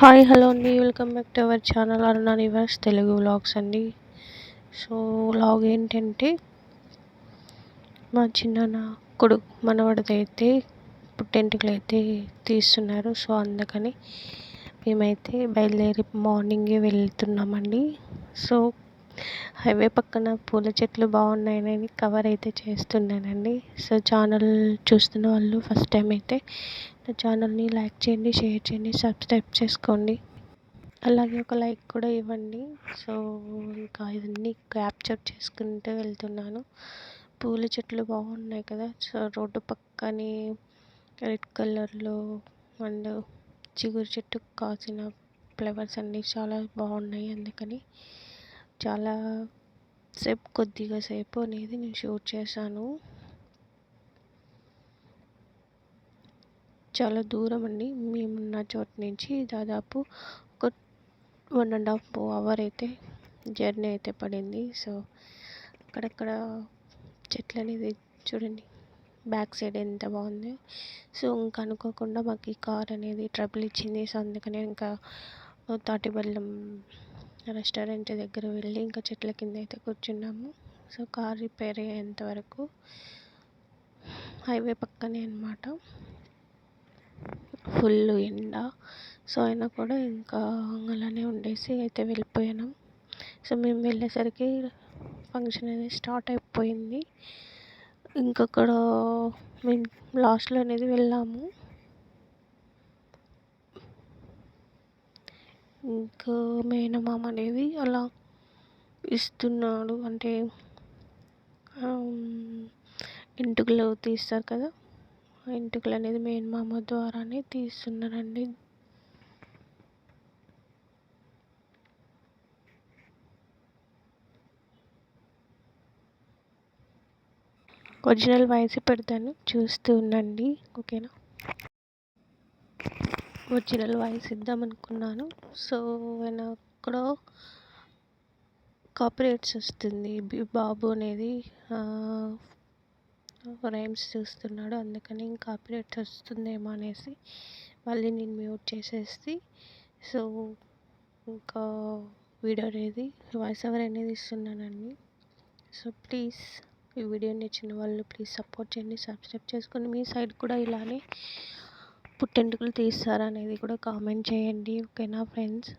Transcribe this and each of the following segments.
Hi hello అండి. Welcome back to our channel Aruna Nivas Telugu vlogs అండి. So vlog ఏంటంటే మా చిన్న కొడుకు మనవడిదైతే అయితే అయితే తీస్తున్నారు. సో అందుకని మేమైతే బయలుదేరి మార్నింగే వెళ్తున్నామండి. సో హైవే పక్కన పూల చెట్లు బాగున్నాయని కవర్ అయితే చేస్తున్నానండి. సో ఛానల్ చూస్తున్న వాళ్ళు ఫస్ట్ టైం అయితే నా ఛానల్ని లైక్ చేయండి షేర్ చేయండి సబ్స్క్రైబ్ చేసుకోండి. అలాగే ఒక లైక్ కూడా ఇవ్వండి. సో ఇంకా ఇవన్నీ క్యాప్చర్ చేసుకుంటూ వెళ్తున్నాను. పూల చెట్లు బాగున్నాయి కదా. సో రోడ్డు పక్కనే రెడ్ కలర్లో అండ్ చిగురు చెట్టు కాసిన ఫ్లవర్స్ అన్నీ చాలా బాగున్నాయి అందుకని చాలా సేపు కొద్దిగా సేపు అనేది నేను షూట్ చేశాను. చాలా దూరం అండి. మేమున్న చోటు నుంచి దాదాపు ఒక వన్ అండ్ హాఫ్ అవర్ అయితే జర్నీ అయితే పడింది. సో అక్కడక్కడ చెట్లు అనేది చూడండి బ్యాక్ సైడ్ ఎంత బాగుంది. సో ఇంకా అనుకోకుండా మాకు ఈ కార్ అనేది ట్రబుల్ ఇచ్చింది. సో అందుకనే ఇంకా తాటిబెల్లం రెస్టారెంట్ దగ్గర వెళ్ళి ఇంకా చెట్ల కింద అయితే కూర్చున్నాము. సో కార్ రిపేర్ అయ్యేంత వరకు హైవే పక్కనే అనమాట ఫుల్ ఎండ. సో అయినా కూడా ఇంకా అలానే ఉండేసి అయితే వెళ్ళిపోయాను. సో మేము వెళ్ళేసరికి ఫంక్షన్ అనేది స్టార్ట్ అయిపోయింది. ఇంకక్కడ మేము లాస్ట్లో అనేది వెళ్ళాము. ఇంకా మేనమామ అనేది అలా ఇస్తున్నాడు. అంటే ఎంటుకలు తీస్తారు కదా? ఆ ఎంటుకలు అనేది మేనమామ ద్వారానే తీస్తున్నారండి. ఒరిజినల్ వాయిస్ పెడతాను. చూస్తూ ఉండండి. ఓకేనా? ఒరిజినల్ వాయిస్ ఇద్దాం అనుకున్నాను. సో ఎక్కడో కాపరేట్స్ వస్తుంది. బాబు అనేది రైమ్స్ చూస్తున్నాడు. అందుకని కాపీరేట్స్ వస్తుందేమో అనేసి మళ్ళీ నేను మ్యూట్ చేసేసి సో ఇంకా వీడియో అనేది వాయిస్ ఓవర్ అనేది ఇస్తున్నానండి సో ప్లీజ్ ఈ వీడియో నచ్చిన వాళ్ళు ప్లీజ్ సపోర్ట్ చేయండి సబ్స్క్రైబ్ చేసుకొని మీ సైడ్ కూడా ఇలానే పుట్టెంటుకలు తీస్తారా అనేది కూడా కామెంట్ చేయండి ఓకేనా ఫ్రెండ్స్?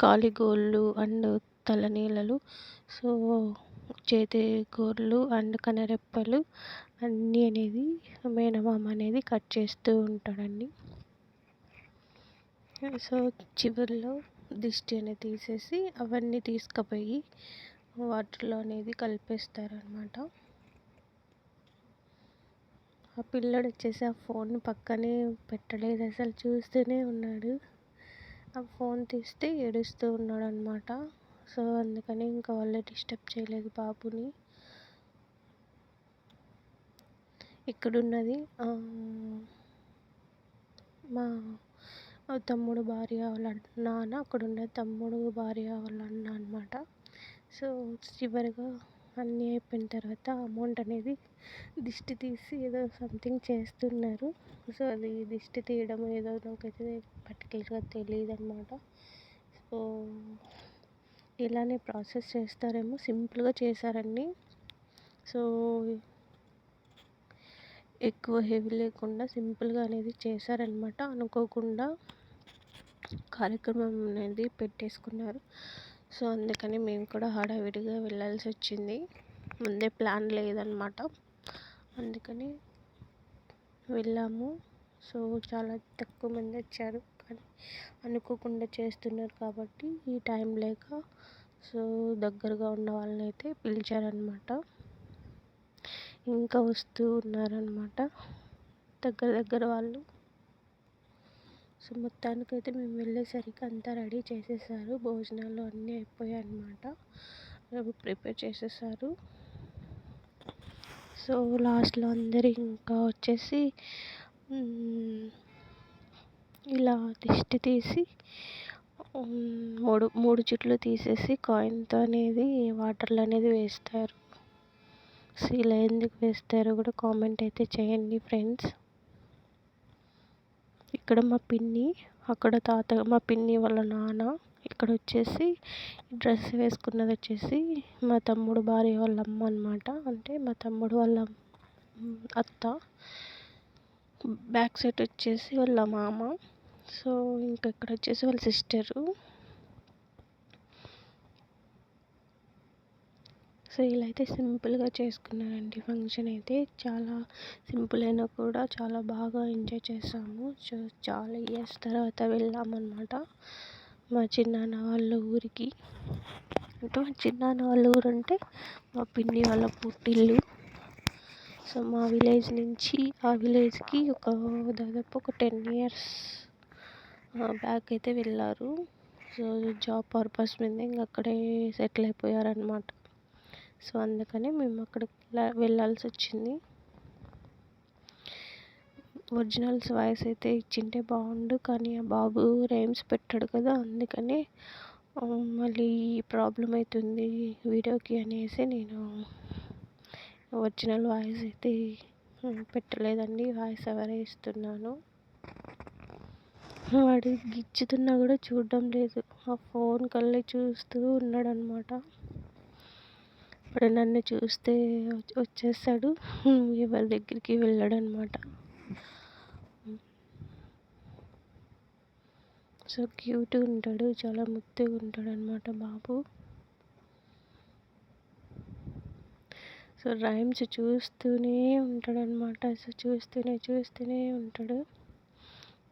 కాలిగోళ్ళు అండ్ తలనీలలు సో చేతి గోర్లు అండ్ కనరెప్పలు అన్నీ అనేది మేనమామ అనేది కట్ చేస్తూ ఉంటాడండి. సో చివరిలో దిష్టి అనేది తీసేసి అవన్నీ తీసుకుపోయి వాటర్లో అనేది కలిపేస్తారనమాట ఆ పిల్లడు వచ్చేసి ఆ ఫోన్ పక్కనే పెట్టలేదు అసలు చూస్తూనే ఉన్నాడు. ఆ ఫోన్ తీస్తే ఏడుస్తూ ఉన్నాడు అనమాట సో అందుకని ఇంకా వాళ్ళే డిస్టర్బ్ చేయలేదు బాబుని. ఇక్కడున్నది మా తమ్ముడు భార్య వాళ్ళ నాన్న అక్కడ ఉన్న తమ్ముడు భార్య వాళ్ళ అన్న అనమాట సో చివరిగా అన్నీ అయిపోయిన తర్వాత అమౌంట్ అనేది దిష్టి తీసి ఏదో సంథింగ్ చేస్తున్నారు. సో అది దిష్టి తీయడం ఏదో నాకైతే పర్టికులర్గా తెలియదు అనమాట సో ఇలానే ప్రాసెస్ చేస్తారేమో సింపుల్గా చేశారండి. సో ఎక్కువ హెవీ లేకుండా సింపుల్గా అనేది చేశారనమాట అనుకోకుండా కార్యక్రమం అనేది పెట్టేసుకున్నారు. సో అందుకని మేము కూడా హడావిడిగా వెళ్ళాల్సి వచ్చింది. ముందే ప్లాన్ లేదనమాట. అందుకని వెళ్ళాము. సో చాలా తక్కువ మంది వచ్చారు కానీ అనుకోకుండా చేస్తున్నారు కాబట్టి ఈ టైం లేక సో దగ్గరగా ఉన్న వాళ్ళని అయితే పిలిచారనమాట. ఇంకా వస్తూ ఉన్నారనమాట. దగ్గర దగ్గర వాళ్ళు సో మొత్తానికైతే మేము వెళ్ళేసరికి అంతా రెడీ చేసేసారు. భోజనాలు అన్నీ అయిపోయాయి అన్నమాట. ప్రిపేర్ చేసేసారు. సో లాస్ట్లో అందరు ఇంకా వచ్చేసి ఇలా దిష్టి తీసి మూడు మూడు చుట్లు తీసేసి కాయిన్తో అనేది వాటర్లో అనేది వేస్తారు. సో ఇలా ఎందుకు వేస్తారో కూడా కామెంట్ అయితే చేయండి ఫ్రెండ్స్. ఇక్కడ మా పిన్ని అక్కడ తాత మా పిన్ని వాళ్ళ నాన్న ఇక్కడ వచ్చేసి డ్రెస్ వేసుకున్నది వచ్చేసి మా తమ్ముడు భార్య వాళ్ళ అమ్మ అనమాట అంటే మా తమ్ముడు వాళ్ళ అత్త. బ్యాక్ సైడ్ వచ్చేసి వాళ్ళ మామ. సో ఇంకా ఇక్కడ వచ్చేసి వాళ్ళ సిస్టరు. సో ఇలా అయితే సింపుల్గా చేసుకున్నారండి. ఫంక్షన్ అయితే చాలా సింపుల్ అయినా కూడా చాలా బాగా ఎంజాయ్ చేసాము. సో చాలా ఇయర్స్ తర్వాత వెళ్ళామన్నమాట మా చిన్నాన్న వాళ్ళ ఊరికి. అంటే మా చిన్నాన్న వాళ్ళ ఊరు అంటే మా పిన్ని వాళ్ళ పుట్టిల్లు. సో మా విలేజ్ నుంచి ఆ విలేజ్కి ఒక దాదాపు ఒక టెన్ ఇయర్స్ బ్యాక్ అయితే వెళ్ళారు. సో జాబ్ పర్పస్ మీద ఇంకా అక్కడే సెటిల్ అయిపోయారనమాట సో అందుకని మేము అక్కడికి వెళ్ళాల్సి వచ్చింది. ఒరిజినల్స్ వాయిస్ అయితే ఇచ్చింటే బాగుండు కానీ ఆ బాబు రైమ్స్ పెట్టాడు కదా అందుకనే మళ్ళీ ప్రాబ్లం అవుతుంది వీడియోకి అనేసి నేను ఒరిజినల్ వాయిస్ అయితే పెట్టలేదండి వాయిస్ ఎవరే ఇస్తున్నాను. వాడు గిచ్చుతున్నా కూడా చూడడం లేదు ఆ ఫోన్ కళ్ళే చూస్తూ ఉన్నాడు అప్పుడు నన్ను చూస్తే వచ్చేస్తాడు. ఎవరి దగ్గరికి వెళ్ళాడు అనమాట సో క్యూట్ ఉంటాడు చాలా ముద్దుగా ఉంటాడు అనమాట బాబు. సో రైమ్స్ చూస్తూనే ఉంటాడు అనమాట సో చూస్తూనే చూస్తూనే ఉంటాడు.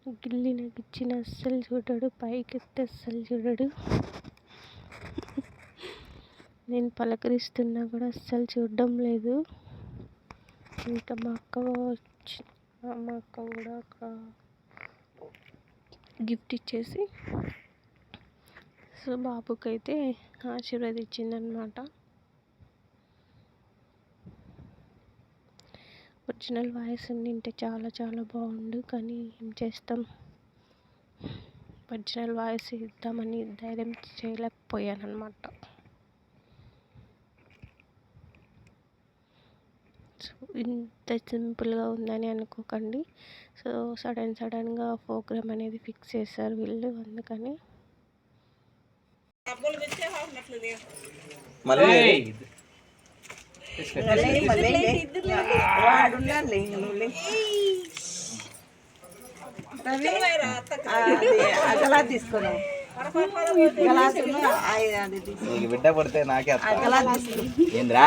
గిల్లిన గిచ్చిన అస్సలు చూడడు పైకి ఎత్తే అస్సలు చూడడు. నేను పలకరిస్తున్నా కూడా అస్సలు చూడడం లేదు. ఇంకా మా అక్క వచ్చి మా అక్క కూడా ఒక గిఫ్ట్ ఇచ్చేసి సో బాబుకైతే ఆశీర్వదించిందనమాట ఒరిజినల్ వాయిస్ వింటే చాలా చాలా బాగుండు కానీ ఏం చేస్తాం? ఒరిజినల్ వాయిస్ ఇద్దామని ధైర్యం చేయలేకపోయాను అనమాట సో ఇంత సింపుల్గా ఉందని అనుకోకండి. సో సడన్ సడన్గా ప్రోగ్రామ్ అనేది ఫిక్స్ చేశారు వీళ్ళు అందుకని. మళ్ళీ అగలా తీసుకున్నాం. బిడ్డ పడితే నాకే తీసుకో ఏంద్రా?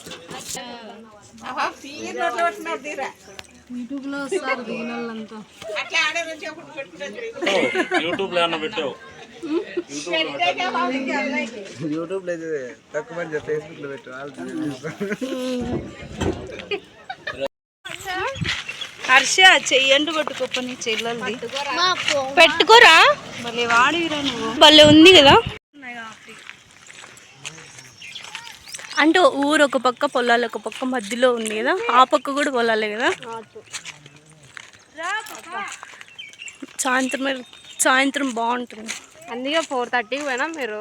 చాలుడు యూట్యూబ్లో ఏమన్నా పెట్టావు? యూట్యూబ్లో తక్కువ మంది ఫేస్బుక్లో పెట్టు హర్ష చెయ్యండి పట్టుకోప్ప నీ చెల్లెల్ది. పెట్టుకోరా. మళ్ళీ వాడివిరా నువ్వు. భలే ఉంది కదా. అంటే ఊరు ఒక పక్క పొలాలు ఒక పక్క మధ్యలో ఉంది కదా ఆ పక్క కూడా పొలాలే కదా? సాయంత్రం సాయంత్రం బాగుంటుంది. అందుకే ఫోర్ థర్టీకి పోయినా మీరు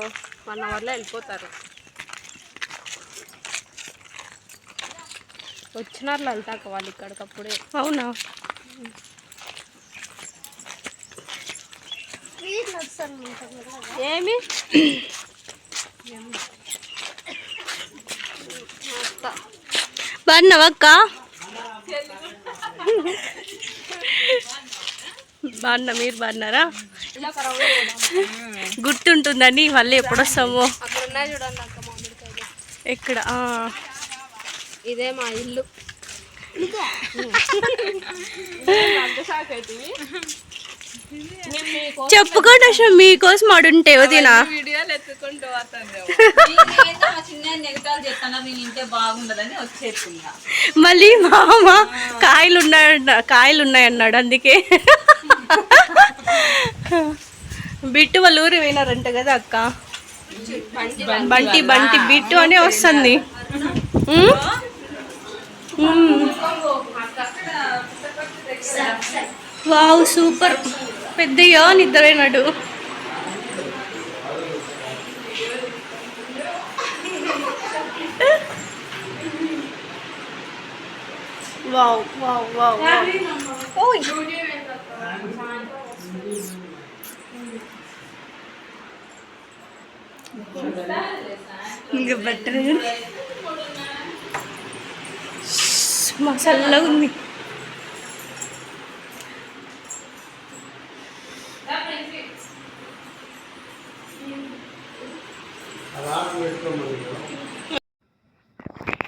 వన్ అవర్లో వెళ్ళిపోతారు. వచ్చినారు లలితాక వాళ్ళు ఇక్కడికప్పుడే అవునా? ఏమి? బాగున్నావక్క బాగున్నా మీరు బాగున్నారా? గుర్తుంటుందని మళ్ళీ ఎప్పుడు వస్తామో ఇక్కడ. ఇదే మా ఇల్లు. చెప్పుకోండి అసలు మీకోసం అడుంటే వదినా మళ్ళీ మామ కాయలు ఉన్నాయన్న కాయలు ఉన్నాయన్నాడు అందుకే. బిట్టు వాళ్ళ ఊరు పోయినారంట కదా అక్క. బంటి బంటి బిట్టు అనే వస్తుంది. Wow super. పెద్దయ్యా నిద్రైనాడు వావ్ వావ్ వావ్ వావ్. ఓయ్. ఇంకా బెటర్ మసాలా ఉంది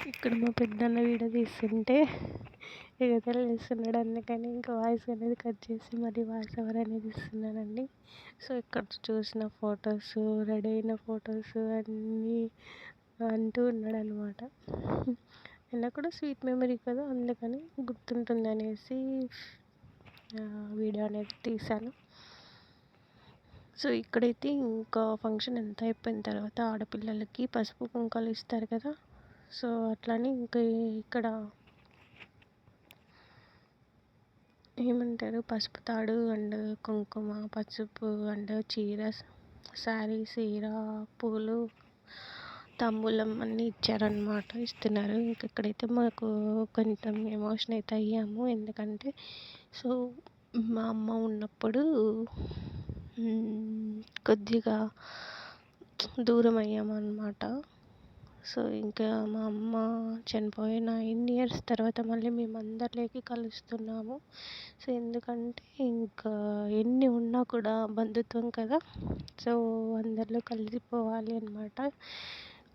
ఇక్కడ మా పెద్దన్న వీడియో తీస్తుంటే ఎగతాళి వేస్తున్నాడు అందుకని ఇంకా వాయిస్ అనేది కట్ చేసి మరి వాయిస్ ఓవర్ అనేది ఇస్తున్నానండి సో ఇక్కడ చూసిన ఫొటోస్ రెడీ అయిన ఫొటోస్ అన్నీ అంటూ ఉన్నాడు అనమాట అయినా కూడా స్వీట్ మెమరీ కదా అందుకని గుర్తుంటుంది అనేసి వీడియో అనేది తీశాను. సో ఇక్కడైతే ఇంకా ఫంక్షన్ ఎంత అయిపోయిన తర్వాత ఆడపిల్లలకి పసుపు కుంకాలు ఇస్తారు కదా సో అట్లానే ఇంకా ఇక్కడ ఏమంటారు? పసుపు తాడు అండ్ కుంకుమ పసుపు అండ్ చీర శారీ చీర పూలు తాంబూలం అన్నీ ఇచ్చారనమాట ఇస్తున్నారు. ఇంకా ఇక్కడైతే మాకు కొంచెం ఎమోషన్ అయితే అయ్యాము. ఎందుకంటే సో మా అమ్మ ఉన్నప్పుడు కొద్దిగా దూరం అయ్యామన్నమాట. సో ఇంకా మా అమ్మ చనిపోయిన ఎన్ని ఇయర్స్ తర్వాత మళ్ళీ మేము అందరిలోకి కలుస్తున్నాము. సో ఎందుకంటే ఇంకా ఎన్ని ఉన్నా కూడా బంధుత్వం కదా. సో అందరిలో కలిసిపోవాలి అనమాట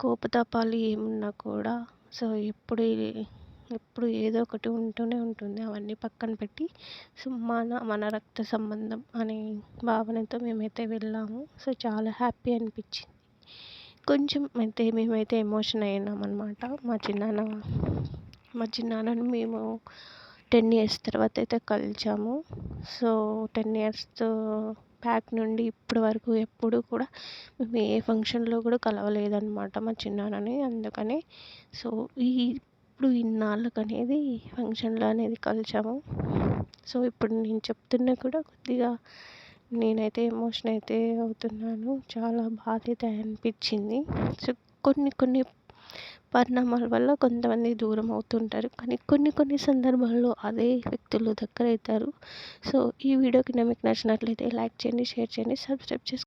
కోపతాపాలు ఏమున్నా కూడా. సో ఎప్పుడు ఎప్పుడు ఏదో ఒకటి ఉంటూనే ఉంటుంది. అవన్నీ పక్కన పెట్టి సో మన మన రక్త సంబంధం అనే భావనతో మేమైతే వెళ్ళాము. సో చాలా హ్యాపీ అనిపించింది. కొంచెం అయితే మేమైతే ఎమోషన్ అయినామన్నమాట మా చిన్నాన్న మా చిన్నాన్నని మేము టెన్ ఇయర్స్ తర్వాత అయితే కలిసాము సో టెన్ ఇయర్స్ బ్యాక్ నుండి ఇప్పటి వరకు ఎప్పుడు కూడా మేము ఏ ఫంక్షన్లో కూడా కలవలేదన్నమాట మా చిన్నాన్నని. అందుకని సో ఈ ఇప్పుడు ఇన్నాళ్ళకు అనేది ఫంక్షన్లో అనేది కలిసాము సో ఇప్పుడు నేను చెప్తున్నా కూడా కొద్దిగా నేనైతే ఎమోషన్ అయితే అవుతున్నాను. చాలా బాధ్యత అనిపించింది. సో కొన్ని కొన్ని పరిణామాల వల్ల కొంతమంది దూరం అవుతుంటారు. కానీ కొన్ని కొన్ని సందర్భాల్లో అదే వ్యక్తులు దగ్గర అవుతారు సో ఈ వీడియో కింద మీకు నచ్చినట్లయితే లైక్ చేయండి షేర్ చేయండి సబ్స్క్రైబ్ చేసుకోండి.